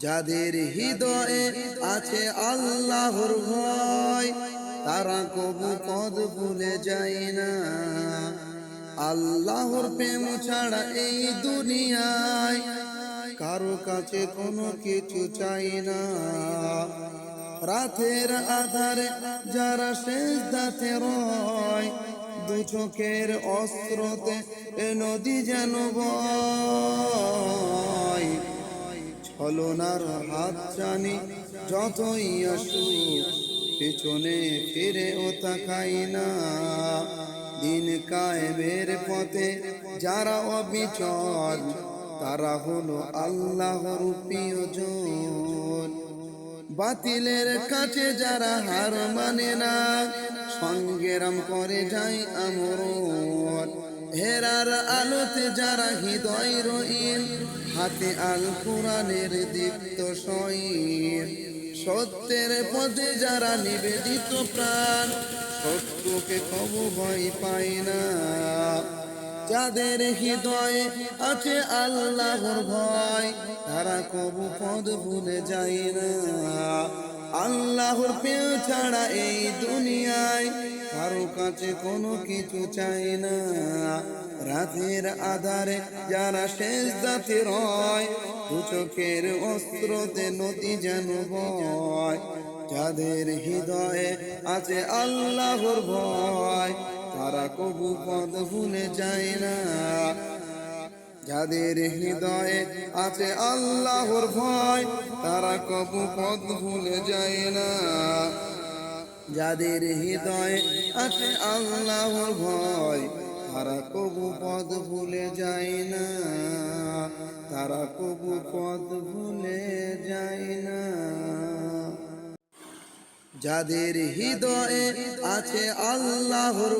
যাদের হৃদয়ে আছে আল্লাহর ভয়, তারা কবু পদ ভুলে যায় না। আল্লাহর প্রেম ছাড়া এই দুনিয়ায় কারও কাছে কোনো কিছু চাই না। রাতের আধারে যারা শেষ দাতে রয়, দু চোখের অস্ত্রতে নদী যেন বয়। ছলনার হাত জানি যতই আসুক, পেছনে ফিরে ও তাকাই না। দিন কায়েমের পথে যারা অবিচল, তারা হলো আল্লাহর প্রিয়জন বাতিলের কাছে যারা হার মানে না সঙ্গেরাম করে যায় আমরণ। হেরার আলোতে যারা হৃদয় রইন হাতে আল কোরআনের দীপ্ত সইন সত্যের পথে যারা নিবেদিত প্রাণ, সত্যকে কবু ভয় পায় না। যাদের হৃদয়ে আছে আল্লাহর ভয়, তারা কবু পদ ভুলে যায় না। আল্লাহর পেয়ে ছাড়া এই দুনিয়ায় কারও কাছে কোনো কিছু চাই না। রাতের আধারে যারা শেষ দাতে রয়, দু চোখের অস্ত্রতে নদী যেন বয়। যাদের হৃদয়ে আছে আল্লাহর ভয়, তারা কবু পদ ভুলে যায় না। যাদের হৃদয়ে আছে আল্লাহর ভয়, তারা কবু পদ ভুলে যায় না। যাদের হৃদয়ে আছে আল্লাহর ভয়, তারা কবু পদ ভুলে যায় না। তারা কবু পদ ভুলে যায় না। যাদের হৃদয়ে আছে আল্লাহর